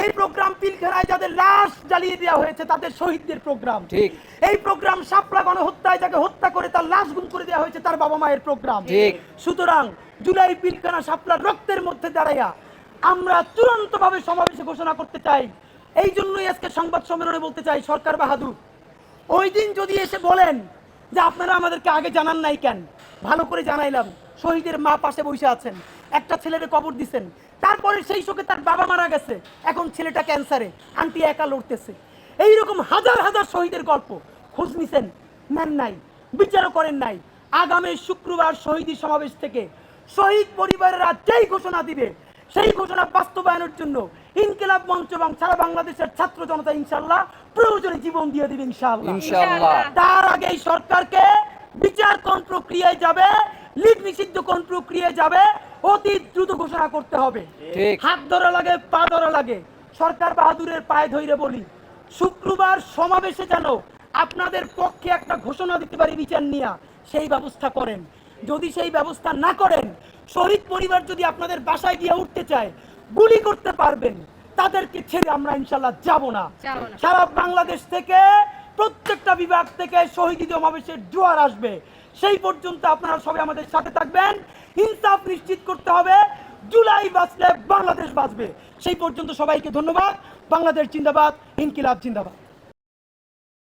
এই প্রোগ্রাম পিলখানায় যাদের লাশ জ্বালিয়ে দেওয়া হয়েছে তাদের শহীদদের প্রোগ্রাম ঠিক। এই প্রোগ্রাম শাপলা গণহত্যায় যাকে হত্যা করে তার লাশ গুম করে দেওয়া হয়েছে তার বাবা মায়ের প্রোগ্রাম ঠিক। সুতরাং জুলাই পিলখানা শাপলার রক্তের মধ্যে দাঁড়াইয়া আমরা চূড়ান্তভাবে সমাবেশে ঘোষণা করতে চাই এই জন্যই আজকে সংবাদ সম্মেলনে বলতে চাই সরকার বাহাদুর ওই দিন যদি এসে বলেন যে আপনারা আমাদেরকে আগে জানান নাই কেন ভালো করে জানাইলাম শহীদের মা পাশে বসে আছেন একটা ছেলের কবর দিছেন। তারপরে সেই শোকে তার বাবা মারা গেছে। এখন ছেলেটা ক্যান্সারে আন্টি একা লড়তেছে। এইরকম হাজার হাজার শহীদের গল্প। খোঁজ নিছেন? নেন নাই। বিচারও করেন নাই। আগামী শুক্রবার শহীদি সমাবেশ থেকে শহীদ পরিবারেরা যেই ঘোষণা দিবে সেই ঘোষণা বাস্তবায়নের জন্য ইনকিলাব মঞ্চ এবং সারা বাংলাদেশের ছাত্র জনতা ইনশাল্লাহ প্রয়োজনে জীবন দিয়ে দিবে ইনশাল্লাহ তার আগে এই সরকারকে বিচার কোন প্রক্রিয়ায় যাবে লিগ নিষিদ্ধ কোন প্রক্রিয়ায় যাবে অতি দ্রুত ঘোষণা করতে হবে। হাত ধরা লাগে পা ধরা লাগে। সরকার বাহাদুরের পায়ে ধইরে বলি শুক্রবার সমাবেশে যেন আপনাদের পক্ষে একটা ঘোষণা দিতে পারি বিচার নিয়ে সেই ব্যবস্থা করেন। যদি সেই ব্যবস্থা না করেন শহীদ পরিবার যদি আপনাদের বাসায় গিয়ে উঠতে চায় গুলি করতে পারবেন। তাদেরকে ছেড়ে আমরা ইনশাল্লাহ যাব না। যাব না। সারা বাংলাদেশ থেকে প্রত্যেকটা বিভাগ থেকে শহীদ সমাবেশের জোয়ার আসবে। সেই পর্যন্ত আপনারা সবাই আমাদের সাথে থাকবেন। ইনসাফ নিশ্চিত করতে হবে। জুলাই বাঁচলে বাংলাদেশ বাঁচবে। সেই পর্যন্ত সবাইকে ধন্যবাদ। বাংলাদেশ জিন্দাবাদ, ইনকিলাব জিন্দাবাদ।